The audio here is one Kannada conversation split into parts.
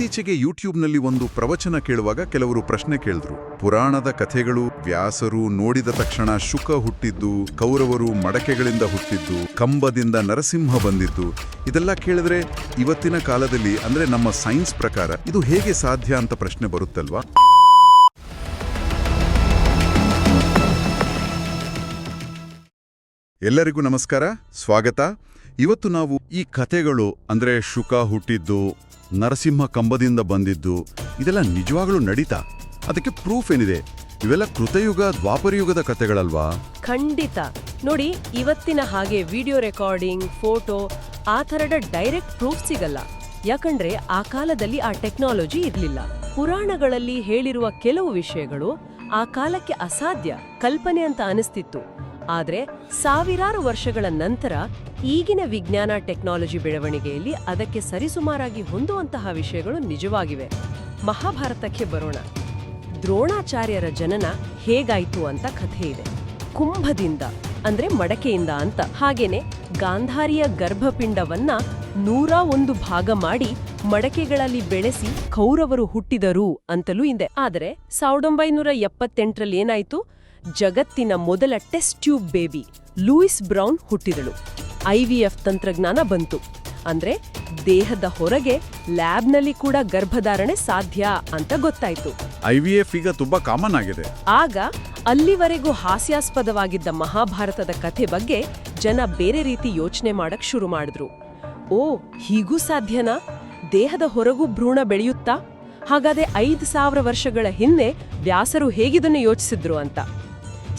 ಇತ್ತೀಚೆಗೆ ಯೂಟ್ಯೂಬ್ನಲ್ಲಿ ಒಂದು ಪ್ರವಚನ ಕೇಳುವಾಗ ಕೆಲವರು ಪ್ರಶ್ನೆ ಕೇಳಿದ್ರು. ಪುರಾಣದ ಕಥೆಗಳು ವ್ಯಾಸರು ನೋಡಿದ ತಕ್ಷಣ ಶುಕ ಹುಟ್ಟಿದ್ದು, ಕೌರವರು ಮಡಕೆಗಳಿಂದ ಹುಟ್ಟಿದ್ದು, ಕಂಬದಿಂದ ನರಸಿಂಹ ಬಂದಿದ್ದು, ಇದೆಲ್ಲ ಕೇಳಿದ್ರೆ ಇವತ್ತಿನ ಕಾಲದಲ್ಲಿ ಅಂದ್ರೆ ನಮ್ಮ ಸೈನ್ಸ್ ಪ್ರಕಾರ ಇದು ಹೇಗೆ ಸಾಧ್ಯ ಅಂತ ಪ್ರಶ್ನೆ ಬರುತ್ತಲ್ವಾ? ಎಲ್ಲರಿಗೂ ನಮಸ್ಕಾರ, ಸ್ವಾಗತ. ಇವತ್ತು ನಾವು ಈ ಕಥೆಗಳು ಅಂದ್ರೆ ಶುಕ ಹುಟ್ಟಿದ್ದು ನರಸಿಂಹ ಕಂಬದಿಂದ ಬಂದಿದ್ದು ಇದೆಲ್ಲ ನಿಜವಾಗ್ಲೂ ನಡೀತಾ? ಅದಕ್ಕೆ ಪ್ರೂಫ್ ಏನಿದೆ? ಇವೆಲ್ಲ ಕೃತಯುಗ, ದ್ವಾಪರಯುಗದ ಕಥೆಗಳಲ್ವಾ? ಖಂಡಿತ. ನೋಡಿ, ಇವತ್ತಿನ ಹಾಗೆ ವಿಡಿಯೋ ರೆಕಾರ್ಡಿಂಗ್ ಫೋಟೋ ಆ ಥರದ ಡೈರೆಕ್ಟ್ ಪ್ರೂಫ್ ಸಿಗಲ್ಲ. ಯಾಕಂದ್ರೆ ಆ ಕಾಲದಲ್ಲಿ ಆ ಟೆಕ್ನಾಲಜಿ ಇರಲಿಲ್ಲ. ಪುರಾಣಗಳಲ್ಲಿ ಹೇಳಿರುವ ಕೆಲವು ವಿಷಯಗಳು ಆ ಕಾಲಕ್ಕೆ ಅಸಾಧ್ಯ, ಕಲ್ಪನೆ ಅಂತ ಅನಿಸ್ತಿತ್ತು. ಆದ್ರೆ ಸಾವಿರಾರು ವರ್ಷಗಳ ನಂತರ ಈಗಿನ ವಿಜ್ಞಾನ ಟೆಕ್ನಾಲಜಿ ಬೆಳವಣಿಗೆಯಲ್ಲಿ ಅದಕ್ಕೆ ಸರಿಸುಮಾರಾಗಿ ಹೊಂದುವಂತಹ ವಿಷಯಗಳು ನಿಜವಾಗಿವೆ. ಮಹಾಭಾರತಕ್ಕೆ ಬರೋಣ. ದ್ರೋಣಾಚಾರ್ಯರ ಜನನ ಹೇಗಾಯಿತು ಅಂತ ಕಥೆ ಇದೆ. ಕುಂಭದಿಂದ, ಅಂದ್ರೆ ಮಡಕೆಯಿಂದ ಅಂತ. ಹಾಗೇನೆ ಗಾಂಧಾರಿಯ ಗರ್ಭಪಿಂಡವನ್ನ ನೂರ ಒಂದು ಭಾಗ ಮಾಡಿ ಮಡಕೆಗಳಲ್ಲಿ ಬೆಳೆಸಿ ಕೌರವರು ಹುಟ್ಟಿದರು ಅಂತಲೂ ಇದೆ. ಆದರೆ ಸಾವಿರದ ಒಂಬೈನೂರ ಎಪ್ಪತ್ತೆಂಟರಲ್ಲಿ ಏನಾಯ್ತು? ಜಗತ್ತಿನ ಮೊದಲ test tube baby Louise Brown ಹುಟ್ಟಿದಳು. IVF ತಂತ್ರಜ್ಞಾನ ಬಂತು. ಅಂದ್ರೆ ದೇಹದ ಹೊರಗೆ ಲ್ಯಾಬ್ನಲ್ಲಿ ಕೂಡ ಗರ್ಭಧಾರಣೆ ಸಾಧ್ಯ ಅಂತ ಗೊತ್ತಾಯ್ತು. ಐವಿಎಫ್ ಈಗ ತುಂಬಾ ಕಾಮನ್ ಆಗಿದೆ. ಆಗ ಅಲ್ಲಿವರೆಗೂ ಹಾಸ್ಯಾಸ್ಪದವಾಗಿದ್ದ ಮಹಾಭಾರತದ ಕಥೆ ಬಗ್ಗೆ ಜನ ಬೇರೆ ರೀತಿ ಯೋಚನೆ ಮಾಡಕ್ ಶುರು ಮಾಡಿದ್ರು. ಓ ಹೀಗೂ ಸಾಧ್ಯನಾ? ದೇಹದ ಹೊರಗೂ ಭ್ರೂಣ ಬೆಳೆಯುತ್ತಾ? ಹಾಗಾದ್ರೆ ಐದು ಸಾವಿರ ವರ್ಷಗಳ ಹಿಂದೆ ವ್ಯಾಸರು ಹೇಗಿದನ್ನು ಯೋಚಿಸಿದ್ರು ಅಂತ?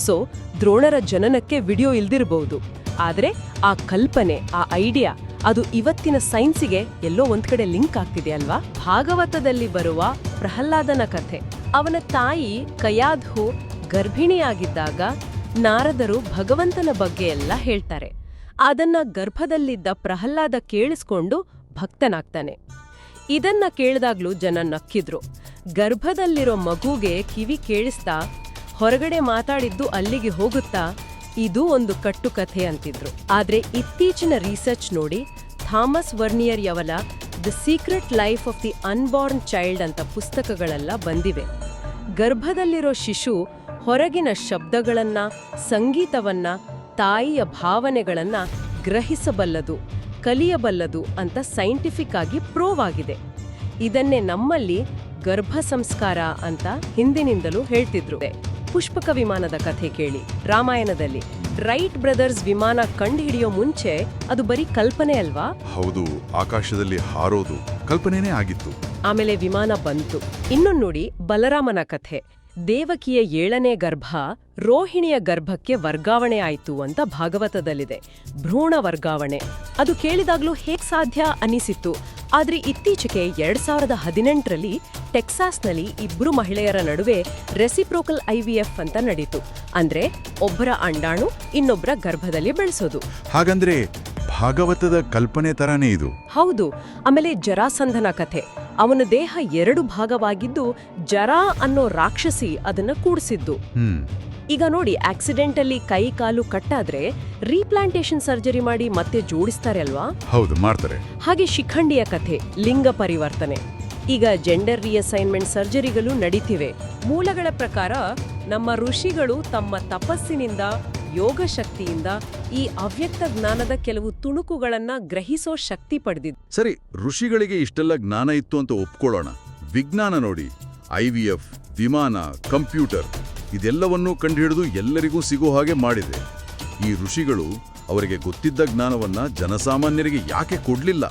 ಸೊ ದ್ರೋಣರ ಜನನಕ್ಕೆ ವಿಡಿಯೋ ಇಲ್ದಿರಬಹುದು ಆದ್ರೆ ಆ ಕಲ್ಪನೆ, ಆ ಐಡಿಯಾ ಅದು ಇವತ್ತಿನ ಸೈನ್ಸಿಗೆ ಎಲ್ಲೋ ಒಂದ್ ಕಡೆ ಲಿಂಕ್ ಆಗ್ತಿದೆ ಅಲ್ವಾ? ಭಾಗವತದಲ್ಲಿ ಬರುವ ಪ್ರಹ್ಲಾದನ ಕಥೆ. ಅವನ ತಾಯಿ ಕಯಾಧು ಗರ್ಭಿಣಿಯಾಗಿದ್ದಾಗ ನಾರದರು ಭಗವಂತನ ಬಗ್ಗೆ ಎಲ್ಲ ಹೇಳ್ತಾರೆ. ಅದನ್ನ ಗರ್ಭದಲ್ಲಿದ್ದ ಪ್ರಹ್ಲಾದ ಕೇಳಿಸ್ಕೊಂಡು ಭಕ್ತನಾಗ್ತಾನೆ. ಇದನ್ನ ಕೇಳಿದಾಗ್ಲೂ ಜನ ನಕ್ಕಿದ್ರು. ಗರ್ಭದಲ್ಲಿರೋ ಮಗುಗೆ ಕಿವಿ ಕೇಳಿಸ್ತಾ ಹೊರಗಡೆ ಮಾತಾಡಿದ್ದು ಅಲ್ಲಿಗೆ ಹೋಗುತ್ತಾ, ಇದು ಒಂದು ಕಟ್ಟುಕಥೆ ಅಂತಿದ್ರು. ಆದ್ರೆ ಇತ್ತೀಚಿನ ರಿಸರ್ಚ್ ನೋಡಿ, Thomas Verny ಯವಲ the secret life of the unborn child ಅಂತ ಪುಸ್ತಕಗಳೆಲ್ಲ ಬಂದಿವೆ. ಗರ್ಭದಲ್ಲಿರೋ ಶಿಶು ಹೊರಗಿನ ಶಬ್ದಗಳನ್ನ, ಸಂಗೀತವನ್ನ, ತಾಯಿಯ ಭಾವನೆಗಳನ್ನ ಗ್ರಹಿಸಬಲ್ಲದು, ಕಲಿಯಬಲ್ಲದು ಅಂತ ಸೈಂಟಿಫಿಕ್ ಆಗಿ ಪ್ರೂವ್ ಆಗಿದೆ. ಇದನ್ನೇ ನಮ್ಮಲ್ಲಿ ಗರ್ಭ ಸಂಸ್ಕಾರ ಅಂತ ಹಿಂದಿನಿಂದಲೂ ಹೇಳ್ತಿದ್ರು. ಪುಷ್ಪಕ ವಿಮಾನದ ಕಥೆ ಕೇಳಿ. ರಾಮಾಯಣದಲ್ಲಿ ರೈಟ್ ಬ್ರದರ್ಸ್ ವಿಮಾನ ಕಂಡುಹಿಡಿಯೋ ಮುಂಚೆ ಅದು ಬರೀ ಕಲ್ಪನೆ ಅಲ್ವಾ? ಹೌದು ಆಕಾಶದಲ್ಲಿ ಹಾರೋದು ಕಲ್ಪನೆನೇ ಆಗಿತ್ತು. ಆಮೇಲೆ ವಿಮಾನ ಬಂತು. ಇನ್ನೊಂದು ನೋಡಿ ಬಲರಾಮನ ಕಥೆ. ದೇವಕಿಯ ಏಳನೇ ಗರ್ಭ ರೋಹಿಣಿಯ ಗರ್ಭಕ್ಕೆ ವರ್ಗಾವಣೆ ಆಯಿತು ಅಂತ ಭಾಗವತದಲ್ಲಿದೆ. ಭ್ರೂಣ ವರ್ಗಾವಣೆ. ಅದು ಕೇಳಿದಾಗ್ಲೂ ಹೇಗ್ ಸಾಧ್ಯ ಅನಿಸಿತ್ತು ಆದ್ರೆ ಇತ್ತೀಚೆಗೆ ಎರಡ್ ಸಾವಿರದ ಹದಿನೆಂಟರಲ್ಲಿ ಟೆಕ್ಸಾಸ್ನಲ್ಲಿ ಇಬ್ರು ಮಹಿಳೆಯರ ನಡುವೆ ರೆಸಿಪ್ರೋಕಲ್ ಐವಿಎಫ್ ಅಂತ ನಡೀತು. ಅಂದ್ರೆ ಒಬ್ಬರ ಅಂಡಾಣು ಇನ್ನೊಬ್ಬರ ಗರ್ಭದಲ್ಲಿ ಬೆಳೆಸೋದು. ಹಾಗಂದ್ರೆ ಭಾಗವತದ ಕಲ್ಪನೆ ತರಾನೇ ಇದು. ಹೌದು ಆಮೇಲೆ ಜರಾಸಂಧನ ಕಥೆ. ಅವನ ದೇಹ ಎರಡು ಭಾಗವಾಗಿದ್ದು ಜರಾ ಅನ್ನೋ ರಾಕ್ಷಸಿ ಅದನ್ನ ಕೂಡಿಸಿದ್ದು. ಹ್ಮ್. ಈಗ ನೋಡಿ ಆಕ್ಸಿಡೆಂಟ್ ಅಲ್ಲಿ ಕೈ ಕಾಲು ಕಟ್ಟಾದ್ರೆ ರೀಪ್ಲಾಂಟೇಶನ್ ಸರ್ಜರಿ ಮಾಡಿ ಮತ್ತೆ ಜೋಡಿಸ್ತಾರೆ ಅಲ್ವಾ? ಹೌದು ಮಾಡ್ತಾರೆ. ಹಾಗೆ ಶಿಖಂಡಿಯ ಕಥೆ ಲಿಂಗ ಪರಿವರ್ತನೆ. ಈಗ ಜೆಂಡರ್ ರಿಅಸೈನ್ಮೆಂಟ್ ಸರ್ಜರಿಗಳು ನಡೀತಿವೆ. ಮೂಲಗಳ ಪ್ರಕಾರ ನಮ್ಮ ಋಷಿಗಳು ತಮ್ಮ ತಪಸ್ಸಿನಿಂದ ಯೋಗ ಶಕ್ತಿಯಿಂದ ಈ ಅವ್ಯಕ್ತ ಜ್ಞಾನದ ಕೆಲವು ತುಣುಕುಗಳನ್ನ ಗ್ರಹಿಸೋ ಶಕ್ತಿ ಪಡೆದಿದ್ದ ಸರಿ ಋಷಿಗಳಿಗೆ ಇಷ್ಟೆಲ್ಲ ಜ್ಞಾನ ಇತ್ತು ಅಂತ ಒಪ್ಕೊಳ್ಳೋಣ. ವಿಜ್ಞಾನ ನೋಡಿ ಐ ವಿ ಎಫ್ ವಿಮಾನ ಕಂಪ್ಯೂಟರ್ ಇದೆಲ್ಲವನ್ನೂ ಕಂಡುಹಿಡಿದು ಎಲ್ಲರಿಗೂ ಸಿಗೋ ಹಾಗೆ ಮಾಡಿದೆ. ಈ ಋಷಿಗಳು ಅವರಿಗೆ ಗೊತ್ತಿದ್ದ ಜ್ಞಾನವನ್ನ ಜನಸಾಮಾನ್ಯರಿಗೆ ಯಾಕೆ ಕೊಡ್ಲಿಲ್ಲ?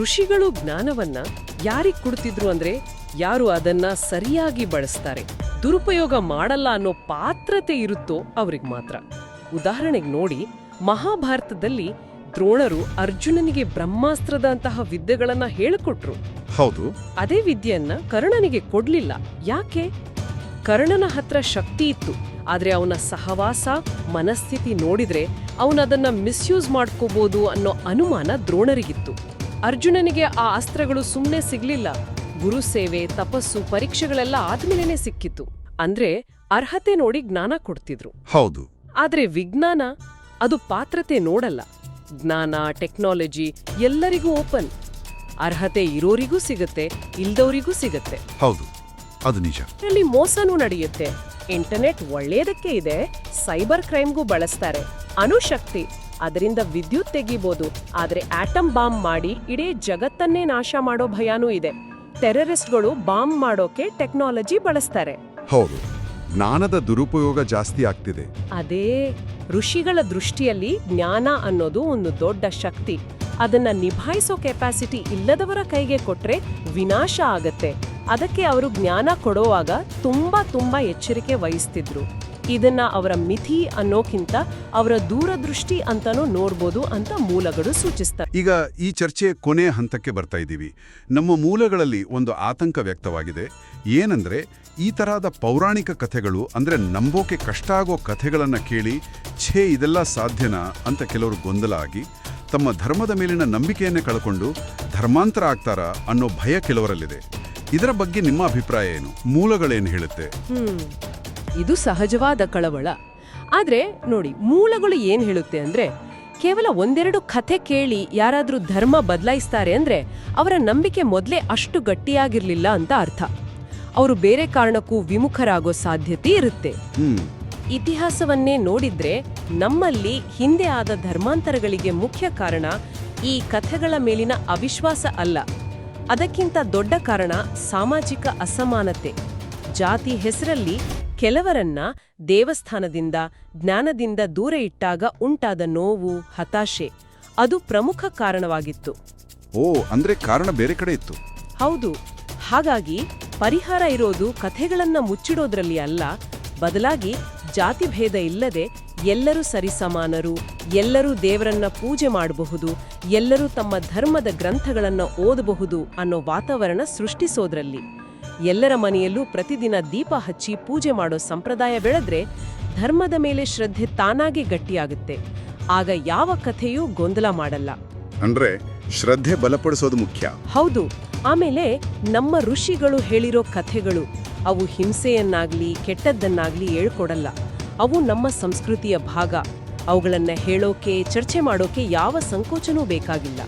ಋಷಿಗಳು ಜ್ಞಾನವನ್ನ ಯಾರಿಗ್ ಕೊಡ್ತಿದ್ರು ಅಂದ್ರೆ ಯಾರು ಅದನ್ನ ಸರಿಯಾಗಿ ಬಳಸ್ತಾರೆ ದುರುಪಯೋಗ ಮಾಡಲ್ಲ ಅನ್ನೋ ಪಾತ್ರತೆ ಇರುತ್ತೋ ಅವ್ರಿಗೆ ಮಾತ್ರ. ಉದಾಹರಣೆಗೆ ನೋಡಿ ಮಹಾಭಾರತದಲ್ಲಿ ದ್ರೋಣರು ಅರ್ಜುನನಿಗೆ ಬ್ರಹ್ಮಾಸ್ತ್ರದಂತಹ ವಿದ್ಯೆಗಳನ್ನ ಹೇಳಿಕೊಟ್ರು. ಹೌದು. ಅದೇ ವಿದ್ಯೆಯನ್ನ ಕರ್ಣನಿಗೆ ಕೊಡ್ಲಿಲ್ಲ. ಯಾಕೆ? ಕರ್ಣನ ಹತ್ರ ಶಕ್ತಿ ಇತ್ತು. ಆದ್ರೆ ಅವನ ಸಹವಾಸ ಮನಸ್ಥಿತಿ ನೋಡಿದ್ರೆ ಅವನದನ್ನ ಮಿಸ್ಯೂಸ್ ಮಾಡ್ಕೋಬಹುದು ಅನ್ನೋ ಅನುಮಾನ ದ್ರೋಣರಿಗಿತ್ತು. ಅರ್ಜುನನಿಗೆ ಆ ಅಸ್ತ್ರಗಳು ಸುಮ್ಮನೆ ಸಿಗ್ಲಿಲ್ಲ. ಗುರು ಸೇವೆ ತಪಸ್ಸು ಪರೀಕ್ಷೆಗಳೆಲ್ಲ ಆದ್ಮೇಲೆನೆ ಸಿಕ್ಕಿತ್ತು. ಅಂದ್ರೆ ಅರ್ಹತೆ ನೋಡಿ ಜ್ಞಾನ ಕೊಡ್ತಿದ್ರು. ಹೌದು. ಆದ್ರೆ ವಿಜ್ಞಾನ ಅದು ಪಾತ್ರತೆ ನೋಡಲ್ಲ. ಜ್ಞಾನ ಟೆಕ್ನಾಲಜಿ ಎಲ್ಲರಿಗೂ ಓಪನ್. ಅರ್ಹತೆ ಇರೋರಿಗೂ ಸಿಗುತ್ತೆ ಇಲ್ದವರಿಗೂ ಸಿಗುತ್ತೆ. ಹೌದು ಅದು ನಿಜ. ಇದರಲ್ಲಿ ಮೋಸನೂ ನಡೆಯುತ್ತೆ. ಇಂಟರ್ನೆಟ್ ಒಳ್ಳೆಯದಕ್ಕೆ ಇದೆ ಸೈಬರ್ ಕ್ರೈಮ್ಗೂ ಬಳಸ್ತಾರೆ. ಅಣುಶಕ್ತಿ ಅದರಿಂದ ವಿದ್ಯುತ್ ತೆಗಿಬೋದು. ಆದರೆ ಆಟಮ್ ಬಾಂಬ್ ಮಾಡಿ ಇಡೀ ಜಗತ್ತನ್ನೇ ನಾಶ ಮಾಡೋ ಭಯಾನೂ ಇದೆ. ಟೆರರಿಸ್ಟ್ಗಳು ಬಾಂಬ್ ಮಾಡೋಕೆ ಟೆಕ್ನಾಲಜಿ ಬಳಸ್ತಾರೆ. ಹೌದು. ಜ್ಞಾನದ ದುರುಪಯೋಗ ಜಾಸ್ತಿ ಆಗ್ತಿದೆ. ಅದೇ ಋಷಿಗಳ ದೃಷ್ಟಿಯಲ್ಲಿ ಜ್ಞಾನ ಅನ್ನೋದು ಒಂದು ದೊಡ್ಡ ಶಕ್ತಿ. ಅದನ್ನ ನಿಭಾಯಿಸೋ ಕೆಪಾಸಿಟಿ ಇಲ್ಲದವರ ಕೈಗೆ ಕೊಟ್ರೆ ವಿನಾಶ ಆಗತ್ತೆ. ಅದಕ್ಕೆ ಅವರು ಜ್ಞಾನ ಕೊಡುವಾಗ ತುಂಬಾ ತುಂಬಾ ಎಚ್ಚರಿಕೆ ವಹಿಸ್ತಿದ್ರು. ಇದನ್ನ ಅವರ ಮಿಥಿ ಅನ್ನೋಕ್ಕಿಂತ ಅವರ ದೂರದೃಷ್ಟಿ ಅಂತಾನೂ ನೋಡ್ಬೋದು ಅಂತ ಮೂಲಗಳು ಸೂಚಿಸ್ತಾರೆ ಈಗ ಈ ಚರ್ಚೆ ಕೊನೆಯ ಹಂತಕ್ಕೆ ಬರ್ತಾ ಇದ್ದೀವಿ. ನಮ್ಮ ಮೂಲಗಳಲ್ಲಿ ಒಂದು ಆತಂಕ ವ್ಯಕ್ತವಾಗಿದೆ. ಏನಂದ್ರೆ ಈ ತರಹದ ಪೌರಾಣಿಕ ಕಥೆಗಳು ಅಂದ್ರೆ ನಂಬೋಕೆ ಕಷ್ಟ ಆಗೋ ಕಥೆಗಳನ್ನ ಕೇಳಿ ಛೇ ಇದೆಲ್ಲ ಸಾಧ್ಯನಾ ಅಂತ ಕೆಲವರು ಗೊಂದಲ ಆಗಿ ತಮ್ಮ ಧರ್ಮದ ಮೇಲಿನ ನಂಬಿಕೆಯನ್ನೇ ಕಳ್ಕೊಂಡು ಧರ್ಮಾಂತರ ಆಗ್ತಾರ ಅನ್ನೋ ಭಯ ಕೆಲವರಲ್ಲಿದೆ. ಇದರ ಬಗ್ಗೆ ನಿಮ್ಮ ಅಭಿಪ್ರಾಯ ಏನು? ಮೂಲಗಳೇನು ಹೇಳುತ್ತೆ? ಇದು ಸಹಜವಾದ ಕಳವಳ. ಆದರೆ ನೋಡಿ ಮೂಲಗಳು ಏನು ಹೇಳುತ್ತೆ ಅಂದರೆ ಕೇವಲ ಒಂದೆರಡು ಕಥೆ ಕೇಳಿ ಯಾರಾದರೂ ಧರ್ಮ ಬದಲಾಯಿಸ್ತಾರೆ ಅಂದರೆ ಅವರ ನಂಬಿಕೆ ಮೊದಲೇ ಅಷ್ಟು ಗಟ್ಟಿಯಾಗಿರಲಿಲ್ಲ ಅಂತ ಅರ್ಥ. ಅವರು ಬೇರೆ ಕಾರಣಕ್ಕೂ ವಿಮುಖರಾಗೋ ಸಾಧ್ಯತೆ ಇರುತ್ತೆ. ಇತಿಹಾಸವನ್ನೇ ನೋಡಿದ್ರೆ ನಮ್ಮಲ್ಲಿ ಹಿಂದೆ ಆದ ಧರ್ಮಾಂತರಗಳಿಗೆ ಮುಖ್ಯ ಕಾರಣ ಈ ಕಥೆಗಳ ಮೇಲಿನ ಅವಿಶ್ವಾಸ ಅಲ್ಲ. ಅದಕ್ಕಿಂತ ದೊಡ್ಡ ಕಾರಣ ಸಾಮಾಜಿಕ ಅಸಮಾನತೆ. ಜಾತಿ ಹೆಸರಲ್ಲಿ ಕೆಲವರನ್ನ ದೇವಸ್ಥಾನದಿಂದ ಜ್ಞಾನದಿಂದ ದೂರ ಇಟ್ಟಾಗ ಉಂಟಾದ ನೋವು ಹತಾಶೆ. ಅದು ಪ್ರಮುಖ ಕಾರಣವಾಗಿತ್ತು. ಓ ಅಂದ್ರೆ ಕಾರಣ ಬೇರೆ ಕಡೆ ಇತ್ತು. ಹೌದು. ಹಾಗಾಗಿ ಪರಿಹಾರ ಇರೋದು ಕಥೆಗಳನ್ನ ಮುಚ್ಚಿಡೋದ್ರಲ್ಲಿ ಅಲ್ಲ ಬದಲಾಗಿ ಜಾತಿ ಭೇದ ಇಲ್ಲದೆ ಎಲ್ಲರೂ ಸರಿಸಮಾನರು ಎಲ್ಲರೂ ದೇವರನ್ನ ಪೂಜೆ ಮಾಡಬಹುದು ಎಲ್ಲರೂ ತಮ್ಮ ಧರ್ಮದ ಗ್ರಂಥಗಳನ್ನ ಓದಬಹುದು ಅನ್ನೋ ವಾತಾವರಣ ಸೃಷ್ಟಿಸೋದ್ರಲ್ಲಿ. ಎಲ್ಲರ ಮನೆಯಲ್ಲೂ ಪ್ರತಿದಿನ ದೀಪ ಹಚ್ಚಿ ಪೂಜೆ ಮಾಡೋ ಸಂಪ್ರದಾಯ ಬೆಳೆದ್ರೆ ಧರ್ಮದ ಮೇಲೆ ಶ್ರದ್ಧೆ ತಾನಾಗೆ ಗಟ್ಟಿಯಾಗುತ್ತೆ. ಆಗ ಯಾವ ಕಥೆಯೂ ಗೊಂದಲ ಮಾಡಲ್ಲ. ಅಂದ್ರೆ ಶ್ರದ್ಧೆ ಬಲಪಡಿಸೋದು ಮುಖ್ಯ. ಹೌದು. ಆಮೇಲೆ ನಮ್ಮ ಋಷಿಗಳು ಹೇಳಿರೋ ಕಥೆಗಳು ಅವು ಹಿಂಸೆಯನ್ನಾಗ್ಲಿ ಕೆಟ್ಟದ್ದನ್ನಾಗ್ಲಿ ಹೇಳ್ಕೊಡಲ್ಲ. ಅವು ನಮ್ಮ ಸಂಸ್ಕೃತಿಯ ಭಾಗ. ಅವುಗಳನ್ನ ಹೇಳೋಕೆ ಚರ್ಚೆ ಮಾಡೋಕೆ ಯಾವ ಸಂಕೋಚನೂ ಬೇಕಾಗಿಲ್ಲ.